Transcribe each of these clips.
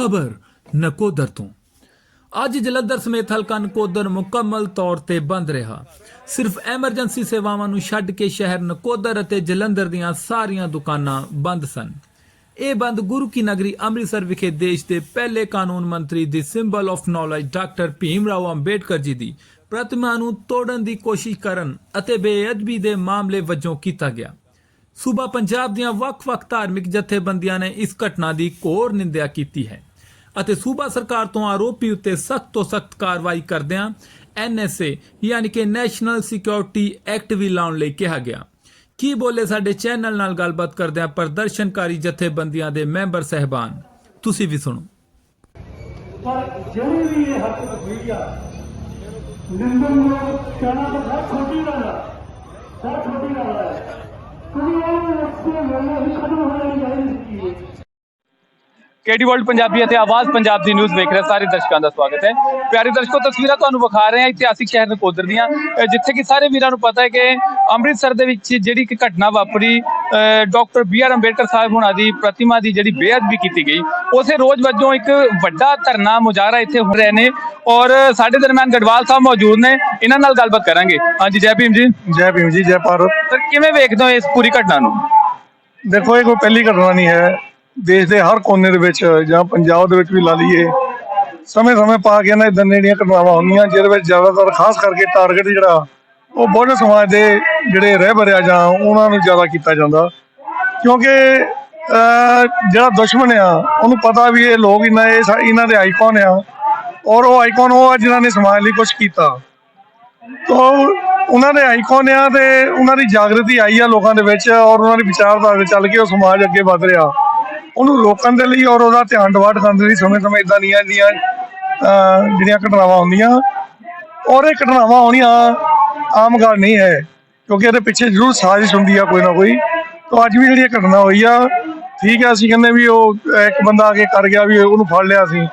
ਖਬਰ ਨਕੋਦਰ ਤੋਂ। ਅੱਜ ਜਲੰਧਰ ਸਮੇਤ ਹਲਕਾ ਨਕੋਦਰ ਮੁਕੰਮਲ ਤੌਰ ਤੇ ਬੰਦ ਰਿਹਾ। ਸਿਰਫ ਐਮਰਜੈਂਸੀ ਸੇਵਾਵਾਂ ਨੂੰ ਛੱਡ ਕੇ ਸ਼ਹਿਰ ਨਕੋਦਰ ਅਤੇ ਜਲੰਧਰ ਦੀਆਂ ਸਾਰੀਆਂ ਦੁਕਾਨਾਂ ਬੰਦ ਸਨ। ਇਹ ਬੰਦ ਗੁਰੂ ਕੀ ਨਗਰੀ ਅੰਮ੍ਰਿਤਸਰ ਵਿਖੇ ਦੇਸ਼ ਦੇ ਪਹਿਲੇ ਕਾਨੂੰਨ ਮੰਤਰੀ ਦੀ symbol of knowledge doctor Bhim Rao Ambedkar ji ਦੀ ਪ੍ਰਤਿਮਾ ਨੂੰ ਤੋੜਨ ਦੀ ਕੋਸ਼ਿਸ਼ ਕਰਨ ਅਤੇ ਬੇਅਦਬੀ ਦੇ ਮਾਮਲੇ ਵਜੋਂ ਕੀਤਾ ਗਿਆ। ਸੂਬਾ ਪੰਜਾਬ ਦੀਆਂ ਵੱਖ-ਵੱਖ ਧਾਰਮਿਕ ਜਥੇਬੰਦੀਆਂ ਨੇ ਇਸ ਘਟਨਾ ਦੀ ਕੋਰ ਨਿੰਦਿਆ ਕੀਤੀ ਹੈ। ਅਤੇ ਸੂਬਾ ਸਰਕਾਰ ਤੋਂ ਆਰੋਪੀ ਉੱਤੇ ਸਖਤ ਤੋਂ ਸਖਤ ਕਾਰਵਾਈ ਕਰਦਿਆਂ ਐਨਐਸਏ, ਯਾਨੀ ਕਿ ਨੈਸ਼ਨਲ ਸਿਕਿਉਰਿਟੀ ਐਕਟ ਵੀ ਲਾਉਣ ਲਈ ਕਿਹਾ ਗਿਆ। ਕੀ ਬੋਲੇ ਸਾਡੇ ਚੈਨਲ ਨਾਲ ਗੱਲਬਾਤ ਕਰਦਿਆਂ ਪ੍ਰਦਰਸ਼ਨਕਾਰੀ ਜਥੇਬੰਦੀਆਂ ਦੇ ਮੈਂਬਰ ਸਹਿਬਾਨ? ਤੁਸੀਂ ਵੀ ਸੁਣੋ। ਪਰ ਜਿਹੜੀ ਵੀ ਇਹ ਹਰਕਤ ਹੋਈ ਆ ਨਿੰਦਨ ਨੂੰ ਕਹਿਣਾ ਤਾਂ ਬਹੁਤ ਛੋਟੀ ਗੱਲ ਆ, ਬਹੁਤ ਛੋਟੀ ਗੱਲ ਆ। ਕਿਉਂਕਿ ਇਹ ਰਸਤੇ ਮਿਲਣਾ ਹੀ ਖਤਮ ਹੋਣੀ ਚਾਹੀਦੀ ਸੀ। ਕੇਡੀ ਵਰਲਡ ਪੰਜਾਬੀ ਅਤੇ ਆਵਾਜ਼ ਪੰਜਾਬ ਦੀ ਨਿਊਜ਼ ਵੇਖ ਰਹੇ ਸਾਰੇ ਦਰਸ਼ਕਾਂ ਦਾ ਸਵਾਗਤ ਹੈ। ਪਿਆਰੇ ਦਰਸ਼ਕੋ ਤਸਵੀਰਾਂ ਤੁਹਾਨੂੰ ਵਿਖਾ ਰਹੇ ਹਾਂ ਇਤਿਹਾਸਿਕ ਸ਼ਹਿਰ ਨਕੋਦਰ ਦੀਆਂ। ਜਿੱਥੇ ਕਿ ਸਾਰੇ ਵੀਰਾਂ ਨੂੰ ਪਤਾ ਹੈ ਕਿ ਅੰਮ੍ਰਿਤਸਰ ਦੇ ਵਿੱਚ ਜਿਹੜੀ ਕਿ ਘਟਨਾ ਵਾਪਰੀ doctor B R Ambedkar Sahib ਹੁਣਾਂ ਦੀ ਪ੍ਰਤਿਮਾ ਦੀ ਜਿਹੜੀ ਬੇਅਦਬੀ ਕੀਤੀ ਗਈ ਉਸੇ ਰੋਜ਼ ਵਜੋਂ ਇੱਕ ਵੱਡਾ ਧਰਨਾ ਮੁਜ਼ਾਹਰਾ ਇੱਥੇ ਹੋ ਰਹੇ ਨੇ ਔਰ ਸਾਡੇ ਦਰਮਿਆਨ ਗੜਵਾਲ ਸਾਹਿਬ ਮੌਜੂਦ ਨੇ ਇਹਨਾਂ ਨਾਲ ਗੱਲਬਾਤ ਕਰਾਂਗੇ। ਹਾਂਜੀ ਜੈ ਭੀਮ ਜੀ। ਜੈ ਭੀਮ ਜੀ ਜੈ ਭਾਰਤ। ਸਰ ਕਿਵੇਂ ਵੇਖਦੇ ਹੋ ਇਸ ਪੂਰੀ ਘਟਨਾ ਨੂੰ? ਦੇਖੋ ਇਹ ਕੋਈ ਪਹਿਲੀ ਘਟਨਾ ਨਹੀਂ ਹੈ। ਦੇਸ਼ ਦੇ ਹਰ ਕੋਨੇ ਦੇ ਵਿੱਚ ਜਾਂ ਪੰਜਾਬ ਦੇ ਵਿੱਚ ਵੀ ਲਾ ਲਈਏ, ਸਮੇਂ-ਸਮੇਂ ਪਾ ਕੇ ਨਾ ਇਦਾਂ ਜਿਹੜੀਆਂ ਘਟਨਾਵਾਂ ਹੁੰਦੀਆਂ, ਜਿਹਦੇ ਵਿੱਚ ਜ਼ਿਆਦਾਤਰ ਖਾਸ ਕਰਕੇ ਟਾਰਗੇਟ ਜਿਹੜਾ, ਉਹ ਬਹੁਜਨ ਸਮਾਜ ਦੇ ਜਿਹੜੇ ਰਹਿ ਬਰਿਆ ਜਾਂ ਉਹਨਾਂ ਨੂੰ ਜ਼ਿਆਦਾ ਕੀਤਾ ਜਾਂਦਾ। ਕਿਉਂਕਿ ਜਿਹੜਾ ਦੁਸ਼ਮਣ ਆ, ਉਹਨੂੰ ਪਤਾ ਵੀ ਇਹ ਲੋਕ ਇਹਨਾਂ ਇਹ ਇਹਨਾਂ ਦੇ ਆਈਕਨ ਆ ਔਰ ਉਹ ਆਈਕਨ ਉਹ ਆ ਜਿਨ੍ਹਾਂ ਨੇ ਸਮਾਜ ਲਈ ਕੁਝ ਕੀਤਾ। ਤੋ, ਉਹਨਾਂ ਦੇ ਆਈਕਨ ਆ ਤੇ ਉਹਨਾਂ ਦੀ ਜਾਗਰਤੀ ਆਈ ਆ ਲੋਕਾਂ ਦੇ ਵਿੱਚ ਔਰ ਉਹਨਾਂ ਦੀ ਵਿਚਾਰਧਾਰਾ ਚੱਲ ਕੇ ਉਹ ਸਮਾਜ ਅੱਗੇ ਵਧ ਰਿਹਾ। ਉਹਨੂੰ ਰੋਕਣ ਦੇ ਲਈ ਔਰ ਉਹਦਾ ਧਿਆਨ ਡਿਵਰਟ ਕਰਨ ਦੇ ਲਈ ਸਮੇਂ-ਸਮੇਂ ਇਦਾਂ ਦੀਆਂ ਜਿਹੜੀਆਂ ਜਿਹੜੀਆਂ ਘਟਨਾਵਾਂ ਹੁੰਦੀਆਂ। ਔਰ ਇਹ ਘਟਨਾਵਾਂ ਹੋਣੀਆਂ ਆਮ ਗੱਲ ਨਹੀਂ ਹੈ, ਕਿਉਂਕਿ ਇਹਦੇ ਪਿੱਛੇ ਜ਼ਰੂਰ ਸਾਜ਼ਿਸ਼ ਹੁੰਦੀ ਆ ਕੋਈ ਨਾ ਕੋਈ। ਤੋ ਅੱਜ ਵੀ ਜਿਹੜੀ ਇਹ ਘਟਨਾ ਹੋਈ ਆ, ਠੀਕ ਹੈ ਅਸੀਂ ਕਹਿੰਦੇ ਵੀ ਉਹ ਇੱਕ ਬੰਦਾ ਆ ਕੇ ਕਰ ਗਿਆ ਵੀ ਉਹਨੂੰ ਫੜ ਲਿਆ ਸੀ।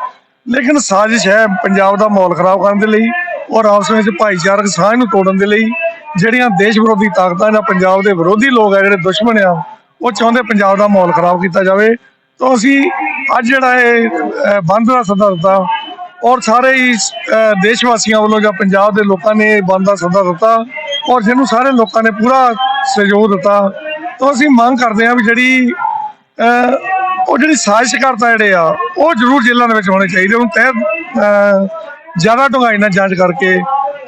ਲੇਕਿਨ ਸਾਜ਼ਿਸ਼ ਹੈ ਪੰਜਾਬ ਦਾ ਮਾਹੌਲ ਖਰਾਬ ਕਰਨ ਦੇ ਲਈ ਔਰ ਆਪਸ ਵਿੱਚ ਭਾਈਚਾਰਕ ਸਾਂਝ ਨੂੰ ਤੋੜਨ ਦੇ ਲਈ ਜਿਹੜੀਆਂ ਦੇਸ਼ ਵਿਰੋਧੀ ਤਾਕਤਾਂ ਜਾਂ ਪੰਜਾਬ ਦੇ ਵਿਰੋਧੀ ਲੋਕ ਆ, ਜਿਹੜੇ ਦੁਸ਼ਮਣ ਆ, ਉਹ ਚਾਹੁੰਦੇ ਪੰਜਾਬ ਦਾ ਮਾਹੌਲ ਖਰਾਬ ਕੀਤਾ ਜਾਵੇ। ਤਾਂ ਅਸੀਂ ਅੱਜ ਜਿਹੜਾ ਇਹ ਬੰਦ ਦਾ ਸੱਦਾ ਦਿੱਤਾ ਔਰ ਸਾਰੇ ਹੀ ਦੇਸ਼ ਵਾਸੀਆਂ ਵੱਲੋਂ ਜਾਂ ਪੰਜਾਬ ਦੇ ਲੋਕਾਂ ਨੇ ਬੰਦ ਦਾ ਸੱਦਾ ਦਿੱਤਾ ਔਰ ਜਿਹਨੂੰ ਸਾਰੇ ਲੋਕਾਂ ਨੇ ਪੂਰਾ ਸਹਿਯੋਗ ਦਿੱਤਾ, ਤਾਂ ਅਸੀਂ ਮੰਗ ਕਰਦੇ ਹਾਂ ਵੀ ਜਿਹੜੀ ਉਹ ਜਿਹੜੀ ਸਾਜ਼ਿਸ਼ਕਰਤਾ ਜਿਹੜੇ ਆ, ਉਹ ਜ਼ਰੂਰ ਜੇਲ੍ਹਾਂ ਦੇ ਵਿੱਚ ਹੋਣੇ ਚਾਹੀਦੇ, ਉਹਨੂੰ ਤਹਿ ਜ਼ਿਆਦਾ ਡੂੰਘਾਈ ਨਾਲ ਜਾਂਚ ਕਰਕੇ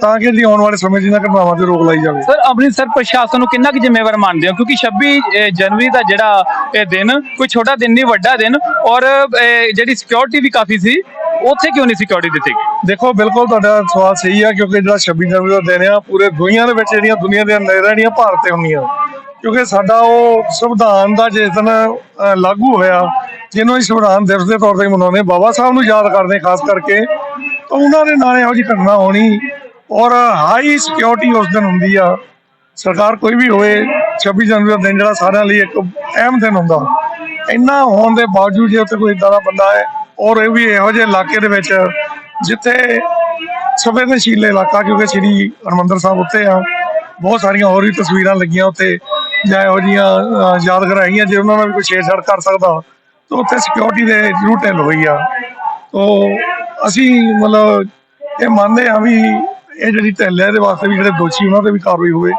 ਤਾਂ ਕਿ ਜਿਹੜੀ ਆਉਣ ਵਾਲੇ ਸਮੇਂ 'ਚ ਇਹਨਾਂ ਘਟਨਾਵਾਂ ਤੇ ਰੋਕ ਲਾਈ ਜਾਵੇ। ਸਰ ਅੰਮ੍ਰਿਤਸਰ ਪ੍ਰਸ਼ਾਸਨ ਨੂੰ ਕਿੰਨਾ ਕੁ ਜ਼ਿੰਮੇਵਾਰ ਮੰਨਦੇ ਹੋ? ਕਿਉਂਕਿ 26 ਅਹ, ਜਨਵਰੀ ਦਾ ਜਿਹੜਾ ਇਹ ਦਿਨ ਕੋਈ ਛੋਟਾ ਦਿਨ ਨਹੀਂ ਵੱਡਾ ਦਿਨ ਔਰ ਅਹ, ਜਿਹੜੀ ਸਿਕਿਉਰਿਟੀ ਵੀ ਕਾਫੀ ਸੀ ਉੱਥੇ ਕਿਉਂ ਨਹੀਂ ਸਿਕਿਉਰਿਟੀ ਦਿੱਤੀ ਗਈ? ਦੇਖੋ ਬਿਲਕੁਲ ਤੁਹਾਡਾ ਸਵਾਲ ਸਹੀ ਆ ਕਿਉਂਕਿ ਜਿਹੜਾ 26 ਜਨਵਰੀ ਦਾ ਦਿਨ ਆ ਪੂਰੇ ਦੁਨੀਆ ਦੇ ਵਿੱਚ ਜਿਹੜੀਆਂ ਦੁਨੀਆ ਦੀਆਂ ਨਜ਼ਰਾਂ ਜਿਹੜੀਆਂ ਭਾਰਤ ਤੇ ਹੁੰਦੀਆਂ। ਕਿਉਂਕਿ ਸਾਡਾ ਉਹ ਸੰਵਿਧਾਨ ਦਾ ਜਿਸ ਦਿਨ ਅ, ਲਾਗੂ ਹੋਇਆ ਜਿਹਨੂੰ ਅਸੀਂ ਸੰਵਿਧਾਨ ਦਿਵਸ ਦੇ ਤੌਰ ਤੇ ਮਨਾਉਂਦੇ ਬਾਬਾ ਸਾਹਿਬ ਨੂੰ ਯਾਦ ਕਰਦੇ ਹਾਂ ਖਾਸ ਕਰਕੇ। ਤਾਂ ਉਹਨਾਂ ਦੇ ਨਾਲ ਇਹੋ ਜਿਹੀ ਘਟਨਾ ਹੋਣੀ ਔਰ ਹਾਈ ਸਿਕਿਉਰਿਟੀ ਉਸ ਦਿਨ ਹੁੰਦੀ ਆ। ਸਰਕਾਰ ਕੋਈ ਵੀ ਹੋਵੇ 26 ਜਨਵਰੀ ਦਾ ਦਿਨ ਜਿਹੜਾ ਸਾਰਿਆਂ ਲਈ ਇੱਕ ਅਹਿਮ ਦਿਨ ਹੁੰਦਾ। ਇੰਨਾ ਹੋਣ ਦੇ ਬਾਵਜੂਦ ਜੇ ਉੱਥੇ ਕੋਈ ਇਦਾਂ ਦਾ ਬੰਦਾ ਹੈ ਔਰ ਇਹ ਵੀ ਇਹੋ ਜਿਹੇ ਇਲਾਕੇ ਦੇ ਵਿੱਚ ਜਿੱਥੇ ਸੰਵੇਦਨਸ਼ੀਲ ਇਲਾਕਾ ਕਿਉਂਕਿ ਸ੍ਰੀ ਹਰਮੰਦਰ ਸਾਹਿਬ ਉੱਤੇ ਆ ਬਹੁਤ ਸਾਰੀਆਂ ਹੋਰ ਵੀ ਤਸਵੀਰਾਂ ਲੱਗੀਆਂ ਉੱਤੇ ਜਾਂ ਇਹੋ ਜਿਹੀਆਂ ਅਹ, ਯਾਦਗਾਰਾਂ ਹੈਗੀਆਂ ਜੇ ਉਹਨਾਂ ਨਾਲ ਵੀ ਕੋਈ ਛੇੜਛਾੜ ਕਰ ਸਕਦਾ ਤਾਂ ਉੱਥੇ ਸਿਕਿਉਰਿਟੀ ਦੇ ਜ਼ਰੂਰ ਢਿੱਲ ਹੋਈ ਆ। ਤੋ ਅਸੀਂ ਮਤਲਬ ਇਹ ਮੰਨਦੇ ਆ ਵੀ ਇਹ ਜਿਹੜੀ ਢਿੱਲ ਹੈ ਇਹਦੇ ਵਾਸਤੇ ਵੀ ਜਿਹੜੇ ਦੋਸ਼ੀ ਉਹਨਾਂ ਤੇ ਵੀ ਕਾਰਵਾਈ ਹੋਵੇ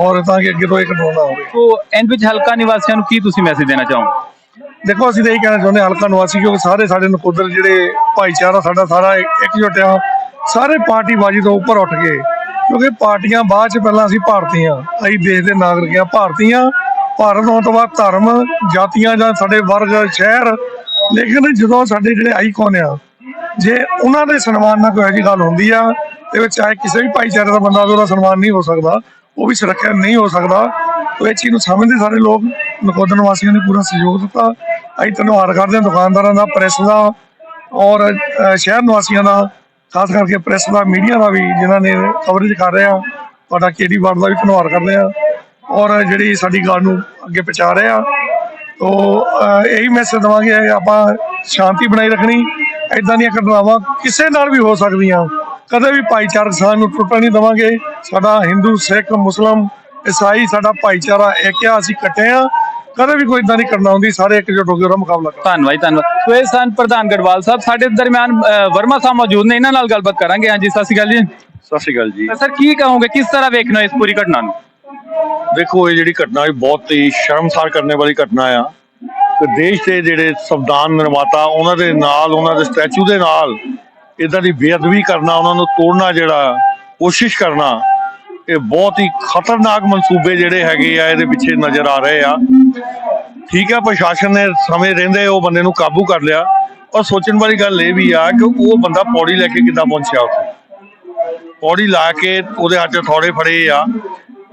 ਔਰ ਤਾਂ ਕਿ ਅੱਗੇ ਤੋਂ ਇਹ ਨਾ ਹੋਵੇ। ਸੋ ਐਂਡ ਵਿੱਚ ਹਲਕਾ ਨਿਵਾਸੀਆਂ ਨੂੰ ਕੀ ਤੁਸੀਂ ਮੈਸੇਜ ਦੇਣਾ ਚਾਹੋਗੇ? ਦੇਖੋ ਅਸੀਂ ਤਾਂ ਇਹ ਕਹਿਣਾ ਚਾਹੁੰਦੇ ਹਲਕਾ ਨਿਵਾਸੀ ਕਿਉਂਕਿ ਸਾਰੇ ਸਾਡੇ ਨਕੋਦਰ ਜਿਹੜੇ ਭਾਈਚਾਰਾ ਸਾਡਾ ਸਾਰਾ ਇੱਕ- ਇਕਜੁੱਟ ਆ। ਸਾਰੇ ਪਾਰਟੀਬਾਜ਼ੀ ਤੋਂ ਉੱਪਰ ਉੱਠ ਗਏ ਕਿਉਂਕਿ ਪਾਰਟੀਆਂ ਬਾਅਦ ਚ ਪਹਿਲਾਂ ਅਸੀਂ ਭਾਰਤੀ ਆ ਅਸੀਂ ਦੇਸ਼ ਦੇ ਨਾਗਰਿਕ ਆ। ਭਾਰਤੀ ਆ ਭਾਰਤ ਹੋਣ ਤੋਂ ਬਾਅਦ ਧਰਮ ਜਾਤੀਆਂ ਜਾਂ ਸਾਡੇ ਵਰਗ ਸ਼ਹਿਰ ਲੇਕਿਨ ਜਦੋਂ ਸਾਡੇ ਜਿਹੜੇ ਆਈਕਨ ਆ ਜੇ ਉਹਨਾਂ ਦੇ ਸਨਮਾਨ ਨਾਲ ਕੋਈ ਇਹੋ ਜਿਹੀ ਗੱਲ ਹੁੰਦੀ ਆ, ਤੇ ਵਿੱਚ ਚਾਹੇ ਕਿਸੇ ਵੀ ਭਾਈਚਾਰੇ ਦਾ ਬੰਦਾ ਹੋਵੇ ਉਹਦਾ ਸਨਮਾਨ ਨਹੀਂ ਹੋ ਸਕਦਾ, ਉਹ ਵੀ ਸੁਰੱਖਿਆ ਨਹੀਂ ਹੋ ਸਕਦਾ, ਉਹ ਇਹ ਚੀਜ਼ ਨੂੰ ਸਮਝਦੇ ਸਾਰੇ ਲੋਕ, ਨਕੋਦਰ ਨਿਵਾਸੀਆਂ ਨੇ ਪੂਰਾ ਸਹਿਯੋਗ ਦਿੱਤਾ। ਅਸੀਂ ਧੰਨਵਾਦ ਕਰਦੇ ਹਾਂ, ਦੁਕਾਨਦਾਰਾਂ ਦਾ, ਪ੍ਰੈਸ ਦਾ, ਔਰ ਸ਼ਹਿਰ ਨਿਵਾਸੀਆਂ ਦਾ, ਖਾਸ ਕਰਕੇ ਪ੍ਰੈਸ ਦਾ, ਮੀਡੀਆ ਦਾ ਵੀ ਜਿਨ੍ਹਾਂ ਨੇ ਕਵਰੇਜ ਕਰ ਰਹੇ ਆ, ਤੁਹਾਡਾ ਕੇਡੀ ਵਾਰਡ ਦਾ ਵੀ ਧੰਨਵਾਦ ਕਰਦੇ ਆ ਔਰ ਜਿਹੜੀ ਸਾਡੀ ਗੱਲ ਨੂੰ ਅੱਗੇ ਪਹੁੰਚਾ ਰਹੇ ਆ, ਤੋ ਇਹੀ ਮੈਸੇਜ ਦਵਾਂਗੇ, ਆਪਾਂ ਸ਼ਾਂਤੀ ਬਣਾਈ ਰੱਖਣੀ ਐਦਾਂ ਦੀਆਂ ਘਟਨਾਵਾਂ ਕਿਸੇ ਨਾਲ ਵੀ ਹੋ ਸਕਦੀਆਂ। ਕਦੇ ਵੀ ਭਾਈਚਾਰਕ ਸਾਂਝ ਨੂੰ ਟੁੱਟਣ ਨਹੀਂ ਦਵਾਂਗੇ। ਸਾਡਾ ਹਿੰਦੂ ਸਿੱਖ ਮੁਸਲਮ ਈਸਾਈ ਸਾਡਾ ਭਾਈਚਾਰਾ ਇੱਕ ਆ ਅਸੀਂ ਇਕੱਠੇ ਆ। ਕਦੇ ਵੀ ਕੋਈ ਇਦਾਂ ਦੀ ਘਟਨਾ ਹੁੰਦੀ ਸਾਰੇ ਇਕਜੁੱਟ ਹੋ ਕੇ ਉਹਦਾ ਮੁਕਾਬਲਾ ਕਰਦੇ ਧੰਨਵਾਦ ਧੰਨਵਾਦ। ਸੋ ਇਹ ਸਨ ਪ੍ਰਧਾਨ ਗੜਵਾਲ ਸਾਹਿਬ। ਸਾਡੇ ਦਰਮਿਆਨ ਅ, ਵਰਮਾ ਸਾਹਿਬ ਮੌਜੂਦ ਨੇ ਇਹਨਾਂ ਨਾਲ ਗੱਲਬਾਤ ਕਰਾਂਗੇ। ਹਾਂਜੀ ਸਤਿ ਸ਼੍ਰੀ ਅਕਾਲ ਜੀ। ਸਤਿ ਸ਼੍ਰੀ ਅਕਾਲ ਜੀ। ਤਾਂ ਸਰ ਕੀ ਕਹੋਗੇ ਕਿਸ ਤਰ੍ਹਾਂ ਵੇਖਣਾ ਇਸ ਪੂਰੀ ਘਟਨਾ ਨੂੰ? ਦੇਖੋ ਇਹ ਜਿਹੜੀ ਘਟਨਾ ਹੈ ਬਹੁਤ ਹੀ ਸ਼ਰਮਸਾਰ ਕਰਨੇ ਵਾਲੀ ਘਟਨਾ ਆ। ਕਿ ਦੇਸ਼ ਦੇ ਜਿਹੜੇ ਸੰਵਿਧਾਨ ਨਿਰਮਾਤਾ, ਉਹਨਾਂ ਦੇ ਨਾਲ, ਉਹਨਾਂ ਦੇ ਸਟੈਚੂ ਦੇ ਨਾਲ ਇਦਾਂ ਦੀ ਬੇਅਦਬੀ ਕਰਨਾ, ਉਹਨਾਂ ਨੂੰ ਤੋੜਨਾ ਜਿਹੜਾ, ਕੋਸ਼ਿਸ਼ ਕਰਨਾ, ਇਹ ਬਹੁਤ ਹੀ ਖਤਰਨਾਕ ਮਨਸੂਬੇ ਜਿਹੜੇ ਹੈਗੇ ਆ, ਇਹਦੇ ਪਿੱਛੇ ਨਜ਼ਰ ਆ ਰਹੇ ਆ। ਠੀਕ ਹੈ ਪ੍ਰਸ਼ਾਸਨ ਨੇ ਸਮੇਂ ਰਹਿੰਦੇ ਉਹ ਬੰਦੇ ਨੂੰ ਕਾਬੂ ਕਰ ਲਿਆ। ਔਰ ਸੋਚਣ ਵਾਲੀ ਗੱਲ ਇਹ ਵੀ ਆ ਕਿ ਉਹ ਬੰਦਾ ਪੌੜੀ ਲੈ ਕੇ ਕਿੱਦਾਂ ਪਹੁੰਚਿਆ ਉੱਥੇ? ਪੌੜੀ ਲਾ ਕੇ ਉਹਦੇ ਹੱਥ ਥੋੜੇ ਫੜੇ ਆ।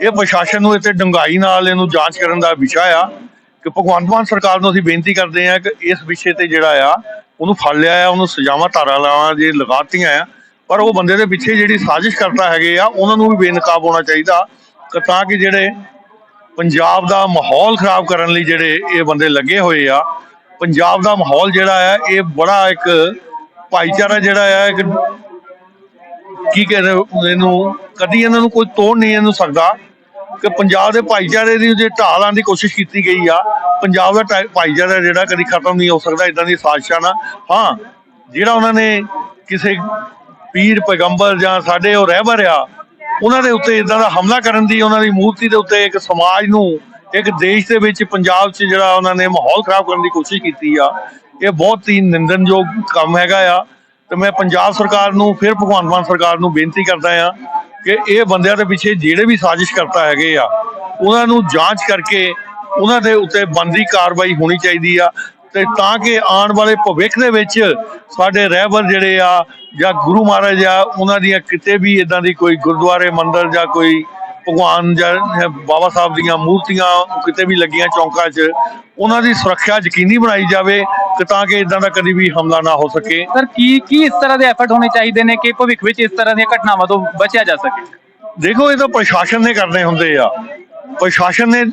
ਇਹ ਪ੍ਰਸ਼ਾਸਨ ਨੂੰ ਇੱਥੇ ਡੰਗਾਈ ਨਾਲ ਇਹਨੂੰ ਜਾਂਚ ਕਰਨ ਦਾ ਵਿਸ਼ਾ ਆ। ਕਿ ਭਗਵੰਤ ਮਾਨ ਸਰਕਾਰ ਨੂੰ ਅਸੀਂ ਬੇਨਤੀ ਕਰਦੇ ਹਾਂ ਕਿ ਇਸ ਵਿਸ਼ੇ ਤੇ ਜਿਹੜਾ ਆ, ਉਹਨੂੰ ਫੜ ਲਿਆ ਆ, ਉਹਨੂੰ ਸਜ਼ਾਵਾਂ ਧਾਰਾ ਲਾਵਾਂ, ਜੇ ਲਗਾਤੀਆਂ ਆ, ਪਰ ਉਹ ਬੰਦੇ ਦੇ ਪਿੱਛੇ ਜਿਹੜੀ ਸਾਜ਼ਿਸ਼ ਕਰਤਾ ਹੈਗੇ ਆ, ਉਹਨਾਂ ਨੂੰ ਵੀ ਬੇਨਕਾਬ ਹੋਣਾ ਚਾਹੀਦਾ ਕਿ ਤਾਂ ਕਿ ਜਿਹੜੇ ਪੰਜਾਬ ਦਾ ਮਾਹੌਲ ਖਰਾਬ ਕਰਨ ਲਈ ਜਿਹੜੇ ਇਹ ਬੰਦੇ ਲੱਗੇ ਹੋਏ ਆ, ਪੰਜਾਬ ਦਾ ਮਾਹੌਲ ਜਿਹੜਾ ਆ, ਇਹ ਬੜਾ ਇੱਕ ਭਾਈਚਾਰਾ ਜਿਹੜਾ ਆ, ਇੱਕ ਕੀ ਕਹਿੰਦੇ ਇਹਨੂੰ, ਕਦੀ ਇਹਨਾਂ ਨੂੰ ਕੋਈ ਤੋੜ ਨਹੀਂ ਇਹਨੂੰ ਸਕਦਾ। ਕਿ ਪੰਜਾਬ ਦੇ ਭਾਈਚਾਰੇ ਦੀ ਜੇ ਢਾਲ ਆਉਣ ਦੀ ਕੋਸ਼ਿਸ਼ ਕੀਤੀ ਗਈ ਆ, ਪੰਜਾਬ ਦਾ ਟਾਈ- ਭਾਈਚਾਰਾ ਜਿਹੜਾ ਕਦੀ ਖਤਮ ਨਹੀਂ ਹੋ ਸਕਦਾ ਇਦਾਂ ਦੀ ਸਾਜ਼ਿਸ਼ਾਂ ਨਾਲ ਹਾਂ, ਜਿਹੜਾ ਉਹਨਾਂ ਨੇ ਕਿਸੇ ਪੀਰ ਪੈਗੰਬਰ ਜਾਂ ਸਾਡੇ ਉਹ ਰਹਿਬਰ ਆ ਉਹਨਾਂ ਦੇ ਉੱਤੇ ਇਦਾਂ ਦਾ ਹਮਲਾ ਕਰਨ ਦੀ, ਉਹਨਾਂ ਦੀ ਮੂਰਤੀ ਦੇ ਉੱਤੇ ਇੱਕ ਸਮਾਜ ਨੂੰ, ਇੱਕ ਦੇਸ਼ ਦੇ ਵਿੱਚ, ਪੰਜਾਬ 'ਚ ਜਿਹੜਾ ਉਹਨਾਂ ਨੇ ਮਾਹੌਲ ਖਰਾਬ ਕਰਨ ਦੀ ਕੋਸ਼ਿਸ਼ ਕੀਤੀ ਆ, ਇਹ ਬਹੁਤ ਹੀ ਨਿੰਦਨਯੋਗ ਕੰਮ ਹੈਗਾ ਆ। ਤੇ ਮੈਂ ਪੰਜਾਬ ਸਰਕਾਰ ਨੂੰ, ਫਿਰ ਭਗਵੰਤ ਮਾਨ ਸਰਕਾਰ ਨੂੰ ਬੇਨਤੀ ਕਰਦਾ ਆ ਕਿ ਇਹ ਬੰਦਿਆਂ ਦੇ ਪਿੱਛੇ ਜਿਹੜੇ ਵੀ ਸਾਜ਼ਿਸ਼ ਕਰਤਾ ਹੈਗੇ ਆ, ਉਹਨਾਂ ਨੂੰ ਜਾਂਚ ਕਰਕੇ ਉਹਨਾਂ ਦੇ ਉੱਤੇ ਬੰਦੀ ਕਾਰਵਾਈ ਹੋਣੀ ਚਾਹੀਦੀ ਆ ਤੇ ਤਾਂ ਕਿ ਆਉਣ ਵਾਲੇ ਭਵਿੱਖ ਦੇ ਵਿੱਚ ਸਾਡੇ ਰਹਿਬਰ ਜਿਹੜੇ ਆ ਜਾਂ ਗੁਰੂ ਮਹਾਰਾਜ ਆ, ਉਹਨਾਂ ਦੀਆਂ ਕਿਤੇ ਵੀ ਇਦਾਂ ਦੀ ਕੋਈ ਗੁਰਦੁਆਰੇ, ਮੰਦਰ ਜਾਂ ਕੋਈ ਭਗਵਾਨ ਜਾਂ ਬਾਬਾ ਸਾਹਿਬ ਦੀਆਂ ਮੂਰਤੀਆਂ ਕਿਤੇ ਵੀ ਲੱਗੀਆਂ ਚੌਂਕਾਂ 'ਚ ਉਹਨਾਂ ਦੀ ਸੁਰੱਖਿਆ ਯਕੀਨੀ ਬਣਾਈ ਜਾਵੇ ਕਿ ਤਾਂ ਕਿ ਇਦਾਂ ਦਾ ਕਦੀ ਵੀ ਹਮਲਾ ਨਾ ਹੋ ਸਕੇ। ਸਰ ਕੀ ਕੀ ਇਸ ਤਰ੍ਹਾਂ ਦੇ ਐਫਰਟ ਹੋਣੇ ਚਾਹੀਦੇ ਨੇ ਕਿ ਭਵਿੱਖ ਵਿੱਚ ਇਸ ਤਰ੍ਹਾਂ ਦੀਆਂ ਘਟਨਾਵਾਂ ਤੋਂ ਬਚਿਆ ਜਾ ਸਕੇ? ਦੇਖੋ ਇਹ ਤਾਂ ਪ੍ਰਸ਼ਾਸਨ ਨੇ ਕਰਨੇ ਹੁੰਦੇ ਆ। ਪ੍ਰਸ਼ਾਸਨ ਨੇ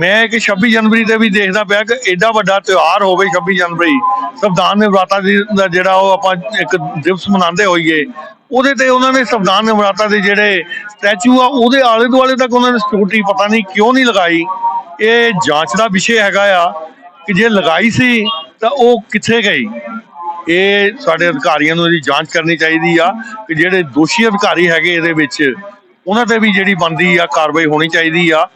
ਮੈਂ ਕਿ 26 ਜਨਵਰੀ ਤੇ ਵੀ ਦੇਖਦਾ ਪਿਆ ਕਿ ਐਡਾ ਵੱਡਾ ਤਿਉਹਾਰ ਹੋਵੇ 26 ਜਨਵਰੀ ਸੰਵਿਧਾਨ ਦੀ ਦਾ ਜਿਹੜਾ ਉਹ ਆਪਾਂ ਇੱਕ ਦਿਵਸ ਮਨਾਉਂਦੇ ਹੋਈਏ ਉਹਦੇ ਤੇ ਉਹਨਾਂ ਨੇ ਸੰਵਿਧਾਨ ਨਿਰਮਾਤਾ ਦੇ ਜਿਹੜੇ ਸਟੈਚੂ ਆ, ਉਹਦੇ ਆਲੇ ਦੁਆਲੇ ਤੱਕ ਉਹਨਾਂ ਨੇ ਸਿਕਿਉਰਿਟੀ ਪਤਾ ਨਹੀਂ ਕਿਉਂ ਨਹੀਂ ਲਗਾਈ। ਇਹ ਜਾਂਚ ਦਾ ਵਿਸ਼ੇ ਹੈਗਾ ਆ ਕਿ ਜੇ ਲਗਾਈ ਸੀ ਤਾਂ ਉਹ ਕਿੱਥੇ ਗਈ? ਇਹ ਸਾਡੇ ਅਧਿਕਾਰੀਆਂ ਨੂੰ ਇਹਦੀ ਜਾਂਚ ਕਰਨੀ ਚਾਹੀਦੀ ਆ ਕਿ ਜਿਹੜੇ ਦੋਸ਼ੀ ਅਧਿਕਾਰੀ ਹੈਗੇ ਇਹਦੇ ਵਿੱਚ, ਉਹਨਾਂ ਤੇ ਵੀ ਜਿਹੜੀ ਬੰਦੀ ਆ ਕਾਰਵਾਈ ਹੋਣੀ ਚਾਹੀਦੀ ਆ।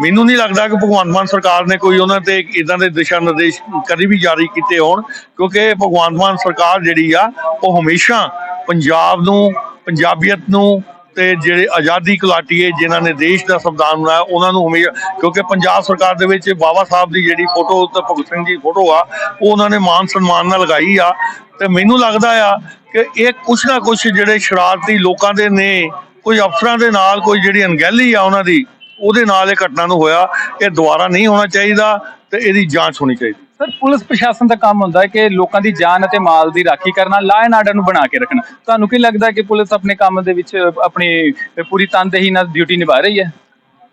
ਮੈਨੂੰ ਨਹੀਂ ਲੱਗਦਾ ਕਿ ਭਗਵੰਤ ਮਾਨ ਸਰਕਾਰ ਨੇ ਕੋਈ ਉਹਨਾਂ ਤੇ ਇਦਾਂ ਦੇ ਦਿਸ਼ਾ ਨਿਰਦੇਸ਼ ਕਦੀ ਵੀ ਜਾਰੀ ਕੀਤੇ ਹੋਣ, ਕਿਉਂਕਿ ਭਗਵੰਤ ਮਾਨ ਸਰਕਾਰ ਜਿਹੜੀ ਆ, ਉਹ ਹਮੇਸ਼ਾ ਪੰਜਾਬ ਨੂੰ, ਪੰਜਾਬੀਅਤ ਨੂੰ ਤੇ ਜਿਹੜੇ ਆਜ਼ਾਦੀ ਘੁਲਾਟੀਏ ਜਿਨ੍ਹਾਂ ਨੇ ਦੇਸ਼ ਦਾ ਸੰਵਿਧਾਨ ਬਣਾਇਆ, ਉਹਨਾਂ ਨੂੰ ਹਮੇਸ਼ਾ ਕਿਉਂਕਿ ਪੰਜਾਬ ਸਰਕਾਰ ਦੇ ਵਿੱਚ ਬਾਬਾ ਸਾਹਿਬ ਦੀ ਜਿਹੜੀ ਫੋਟੋ, ਤੇ ਭਗਤ ਸਿੰਘ ਦੀ ਫੋਟੋ ਆ, ਉਹ ਉਹਨਾਂ ਨੇ ਮਾਨ ਸਨਮਾਨ ਨਾਲ ਲਗਾਈ ਆ। ਤੇ ਮੈਨੂੰ ਲੱਗਦਾ ਆ ਕਿ ਇਹ ਕੁਛ ਨਾ ਕੁਛ ਜਿਹੜੇ ਸ਼ਰਾਰਤੀ ਲੋਕਾਂ ਦੇ ਨੇ, ਕੋਈ ਅਫਸਰਾਂ ਦੇ ਨਾਲ ਕੋਈ ਜਿਹੜੀ ਅਣਗਹਿਲੀ ਆ ਉਹਨਾਂ ਦੀ, ਉਹਦੇ ਨਾਲ ਇਹ ਘਟਨਾ ਨੂੰ ਹੋਇਆ। ਇਹ ਦੁਬਾਰਾ ਨਹੀਂ ਹੋਣਾ ਚਾਹੀਦਾ ਤੇ ਇਹਦੀ ਜਾਂਚ ਹੋਣੀ ਚਾਹੀਦੀ। ਸਰ, ਪੁਲਿਸ ਪ੍ਰਸ਼ਾਸਨ ਦਾ ਕੰਮ ਹੁੰਦਾ ਹੈ ਕਿ ਲੋਕਾਂ ਦੀ ਜਾਨ ਅਤੇ ਮਾਲ ਦੀ ਰਾਖੀ ਕਰਨਾ ਲਾ ਐਂਡ ਆਰਡਰ ਨੂੰ ਬਣਾ ਕੇ ਰੱਖਣਾ। ਤੁਹਾਨੂੰ ਕੀ ਲੱਗਦਾ ਹੈ ਕਿ ਪੁਲਿਸ ਆਪਣੇ ਕੰਮ ਦੇ ਵਿੱਚ, ਆਪਣੀ ਪੂਰੀ ਤਨਦੇਹੀ ਨਾਲ ਡਿਊਟੀ ਨਿਭਾ ਰਹੀ ਹੈ?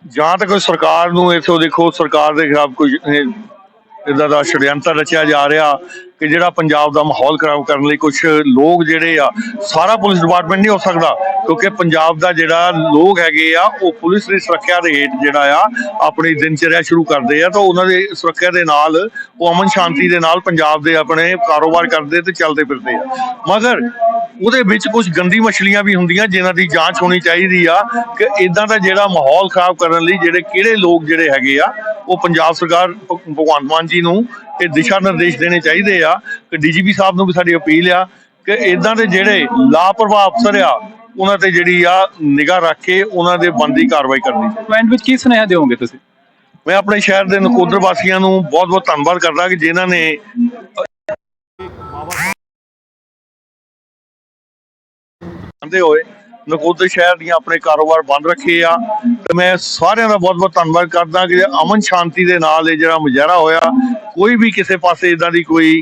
ਜਾਂ ਤਾਂ ਕੋਈ ਸਰਕਾਰ ਨੂੰ ਇਥੋਂ ਦੇਖੋ, ਸਰਕਾਰ ਦੇ ਖਿਲਾਫ ਕੋਈ ਇਦਾਂ ਦਾ ਸ਼ੜਯੰਤਰ ਰਚਿਆ ਜਾ ਰਿਹਾ ਕਿ ਜਿਹੜਾ ਪੰਜਾਬ ਦਾ ਮਾਹੌਲ ਖਰਾਬ ਕਰਨ ਲਈ ਕੁਝ ਲੋਕ ਜਿਹੜੇ ਆ, ਸਾਰਾ ਪੁਲਿਸ ਡਿਪਾਰਟਮੈਂਟ ਨਹੀਂ ਹੋ ਸਕਦਾ, ਕਿਉਂਕਿ ਪੰਜਾਬ ਦਾ ਜਿਹੜਾ ਲੋਕ ਹੈਗੇ ਆ, ਉਹ ਪੁਲਿਸ ਦੀ ਸੁਰੱਖਿਆ ਦੇ ਹੇਠ ਜਿਹੜਾ ਆ, ਆਪਣੀ ਦਿਨਚਰਿਆ ਸ਼ੁਰੂ ਕਰਦੇ ਆ, ਤਾਂ ਉਹਨਾਂ ਦੇ ਸੁਰੱਖਿਆ ਦੇ ਨਾਲ ਉਹ ਅਮਨ ਸ਼ਾਂਤੀ ਦੇ ਨਾਲ ਪੰਜਾਬ ਦੇ ਆਪਣੇ ਕਾਰੋਬਾਰ ਕਰਦੇ ਤੇ ਚੱਲਦੇ ਫਿਰਦੇ ਆ। ਮਗਰ ਉਹਦੇ ਵਿੱਚ ਕੁਝ ਗੰਦੀ ਮਛਲੀਆਂ ਵੀ ਹੁੰਦੀਆਂ ਜਿਨ੍ਹਾਂ ਦੀ ਜਾਂਚ ਹੋਣੀ ਚਾਹੀਦੀ ਆ ਕਿ ਇਦਾਂ ਦਾ ਜਿਹੜਾ ਮਾਹੌਲ ਖਰਾਬ ਕਰਨ ਲਈ ਜਿਹੜੇ ਕਿਹੜੇ ਲੋਕ ਜਿਹੜੇ ਹੈਗੇ ਆ ਉਹ ਪੰਜਾਬ ਸਰਕਾਰ ਭਗਵੰਤ ਮਾਨ ਜੀ ਨੂੰ ਇਹ ਦਿਸ਼ਾ ਨਿਰਦੇਸ਼ ਦੇਣੇ ਚਾਹੀਦੇ ਆ ਕਿ ਡੀਜੀਪੀ ਸਾਹਿਬ ਨੂੰ ਵੀ ਸਾਡੀ ਅਪੀਲ ਆ ਕਿ ਇਦਾਂ ਦੇ ਜਿਹੜੇ ਲਾਪਰਵਾਹ ਅਫਸਰ ਆ ਉਹਨਾਂ ਤੇ ਜਿਹੜੀ ਆ ਨਿਗਾਹ ਰੱਖ ਕੇ ਉਹਨਾਂ ਦੇ ਬੰਦੀ ਕਾਰਵਾਈ ਕਰਨੀ। ਪੁਆਇੰਟ ਵਿੱਚ ਕੀ ਸੁਨੇਹਾ ਦਿਓਗੇ ਤੁਸੀਂ? ਮੈਂ ਆਪਣੇ ਸ਼ਹਿਰ ਦੇ ਨਕੋਦਰ ਵਾਸੀਆਂ ਨੂੰ ਬਹੁਤ ਬਹੁਤ ਧੰਨਵਾਦ ਕਰਦਾ ਕਿ ਜਿਨ੍ਹਾਂ ਨੇ ਆਂਦੇ ਹੋਏ ਨਕੋਦਰ ਸ਼ਹਿਰ ਦੀਆਂ ਆਪਣੇ ਕਾਰੋਬਾਰ ਬੰਦ ਰੱਖੇ ਆ ਤੇ ਮੈਂ ਸਾਰਿਆਂ ਦਾ ਬਹੁਤ ਬਹੁਤ ਧੰਨਵਾਦ ਕਰਦਾ ਕਿ ਅਮਨ ਸ਼ਾਂਤੀ ਦੇ ਨਾਲ ਇਹ ਜਿਹੜਾ ਮੁਜ਼ਾਹਰਾ ਹੋਇਆ, ਕੋਈ ਵੀ ਕਿਸੇ ਪਾਸੇ ਇਦਾਂ ਦੀ ਕੋਈ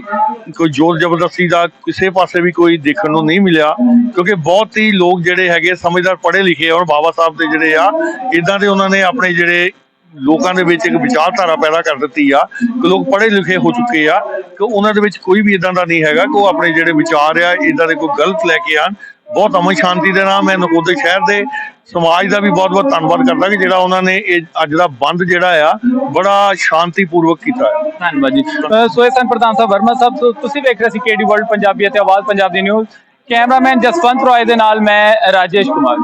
ਕੋਈ ਜ਼ੋਰ ਜ਼ਬਰਦਸਤੀ ਦਾ ਕਿਸੇ ਪਾਸੇ ਵੀ ਕੋਈ ਦੇਖਣ ਨੂੰ ਨਹੀਂ ਮਿਲਿਆ, ਕਿਉਂਕਿ ਬਹੁਤ ਹੀ ਲੋਕ ਜਿਹੜੇ ਹੈਗੇ ਸਮਝਦਾਰ ਪੜ੍ਹੇ ਲਿਖੇ ਔਰ ਬਾਬਾ ਸਾਹਿਬ ਦੇ ਜਿਹੜੇ ਆ ਇਦਾਂ ਦੇ ਉਹਨਾਂ ਨੇ ਆਪਣੇ ਜਿਹੜੇ ਲੋਕਾਂ ਦੇ ਵਿੱਚ ਇੱਕ ਵਿਚਾਰਧਾਰਾ ਪੈਦਾ ਕਰ ਦਿੱਤੀ ਆ ਕਿ ਲੋਕ ਪੜ੍ਹੇ ਲਿਖੇ ਹੋ ਚੁੱਕੇ ਆ, ਕਿ ਉਹਨਾਂ ਦੇ ਵਿੱਚ ਕੋਈ ਵੀ ਇਦਾਂ ਦਾ ਨਹੀਂ ਹੈਗਾ ਕਿ ਉਹ ਆਪਣੇ ਜਿਹੜੇ ਵਿਚਾਰ ਆ ਇਦਾਂ ਦੇ ਕੋਈ ਗਲਤ ਲੈ ਕੇ ਆਣ ਬਹੁਤ ਅਮਨ ਸ਼ਾਂਤੀ ਦੇ ਨਾਲ ਮੈਂ ਨਕੋਦਰ ਸ਼ਹਿਰ ਦੇ ਸਮਾਜ ਦਾ ਵੀ ਬਹੁਤ ਬਹੁਤ ਧੰਨਵਾਦ ਕਰਦਾ ਕਿ ਜਿਹੜਾ ਉਹਨਾਂ ਨੇ ਇਹ ਅੱਜ ਦਾ ਬੰਦ ਜਿਹੜਾ ਆ ਬੜਾ ਸ਼ਾਂਤੀਪੂਰਵਕ ਕੀਤਾ ਹੈ ਧੰਨਵਾਦ ਜੀ। ਅ, ਸੋ ਇਹ ਸਨ ਪ੍ਰਧਾਨ ਸਾਹਿਬ ਵਰਮਾ ਸਾਹਿਬ ਤੁਸੀਂ ਵੇਖ ਰਹੇ ਸੀ ਕੇਡੀ ਵਰਲਡ ਪੰਜਾਬੀ ਅਤੇ ਆਵਾਜ਼ ਪੰਜਾਬ ਦੀ ਨਿਊਜ਼ ਕੈਮਰਾਮੈਨ ਜਸਵੰਤ ਰੋਏ ਦੇ ਨਾਲ ਮੈਂ ਰਾਜੇਸ਼ ਕੁਮਾਰ।